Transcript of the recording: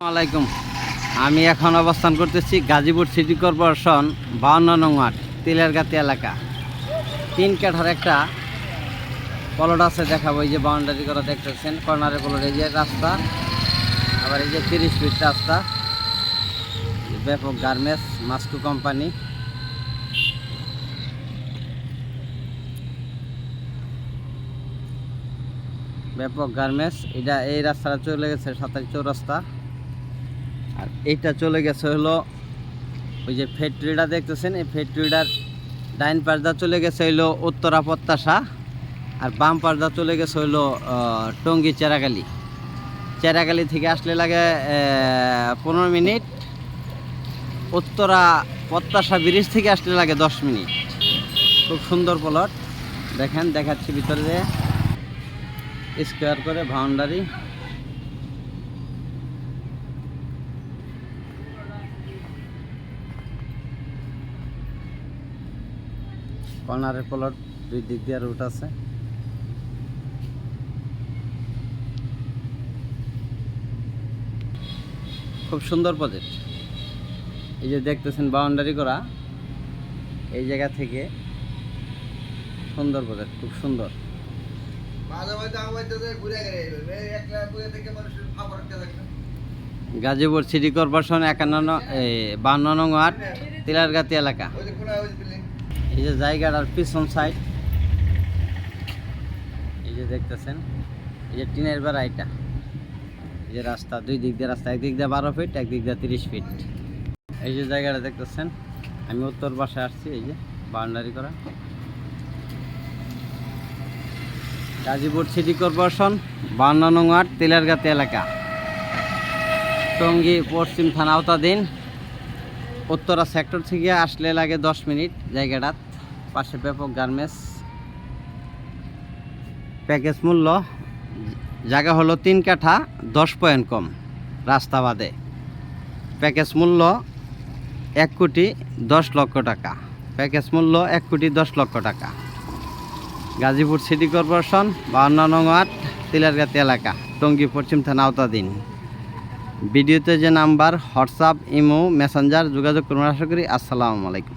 আলাইকুম। আমি এখন অবস্থান করতেছি গাজীপুর সিটি কর্পোরেশন বাউন্ন নং ওয়ার্ড, তিলেরগাতি এলাকা। তিন কাঠার একটা পলট আছে, দেখাবো। এই যে বাউন্ডারি করা দেখতেছেন কর্নারে পলট এই যে রাস্তা, আবার এই যে তিরিশ ফিট রাস্তা। ব্যাপক গার্মেন্টস মাস্কু কোম্পানি ব্যাপক গার্মেন্টস এটা এই রাস্তাটা চলে গেছে সাতারি চৌরাস্তা। আর এইটা চলে গেছে হলো ওই যে ফ্যাক্টরিটা দেখতেছেন, এই ফ্যাক্টরিটার ডাইন পার্দা চলে গেছে হইল উত্তরা প্রত্যাশা আর বাম পার্দা চলে গেছে হইল টঙ্গী চেরাগালি। চেরাগালি থেকে আসলে লাগে পনেরো মিনিট। উত্তরা প্রত্যাশা ব্রিজ থেকে আসলে লাগে দশ মিনিট। খুব সুন্দর প্লট। দেখেন, দেখাচ্ছি ভিতরে স্কোয়ার করে বাউন্ডারি। কর্নারের প্লট দুই দিক দিয়ে রুট আছে। খুব সুন্দর প্রজেক্ট এই যে দেখতেছেন বাউন্ডারি করা এই জায়গা থেকে সুন্দর প্রজেক্ট খুব সুন্দর। গাজীপুর সিটি কর্পোরেশন একান্ন বান্ন নং ওয়ার্ড তিলারগাতি এলাকা। এই যে জায়গাটার পিছন সাইড এই যে দেখতেছেন, এই যে টিনের বেড়া এটা। এই যে রাস্তা, দুই দিক দিয়ে রাস্তা, একদিক দিয়ে বারো ফিট একদিক দিয়ে তিরিশ ফিট এই যে জায়গাটা দেখতেছেন, আমি উত্তর পাশে আসছি, এই যে বাউন্ডারি করা। গাজীপুর সিটি কর্পোরেশন বান্ন নং তিলারগাতি এলাকা। টঙ্গী, পশ্চিম থানা আওতাধীন। উত্তরা সেক্টর থেকে আসলে লাগে দশ মিনিট জায়গাটা। পাশে ব্যাপক গার্মেন্টস। প্যাকেজ মূল্য জায়গা হলো তিন কাঠা, দশ পয়েন্ট কম রাস্তা বাদে। প্যাকেজ মূল্য এক কোটি দশ লক্ষ টাকা। প্যাকেজ মূল্য এক কোটি দশ লক্ষ টাকা। গাজীপুর সিটি কর্পোরেশন বাউন্ন নং ওয়ার্ড, তিলারগাতি এলাকা, টঙ্গী পশ্চিম থানা আওতাধীন। ভিডিওতে যে নাম্বার, হোয়াটসঅ্যাপ, ইমো, মেসেঞ্জার যোগাযোগ করুন আশা করি। আসসালামু আলাইকুম।